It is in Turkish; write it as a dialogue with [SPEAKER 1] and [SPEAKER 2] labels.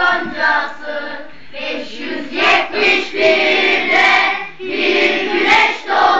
[SPEAKER 1] goncası 571'de bir güneş doğdu.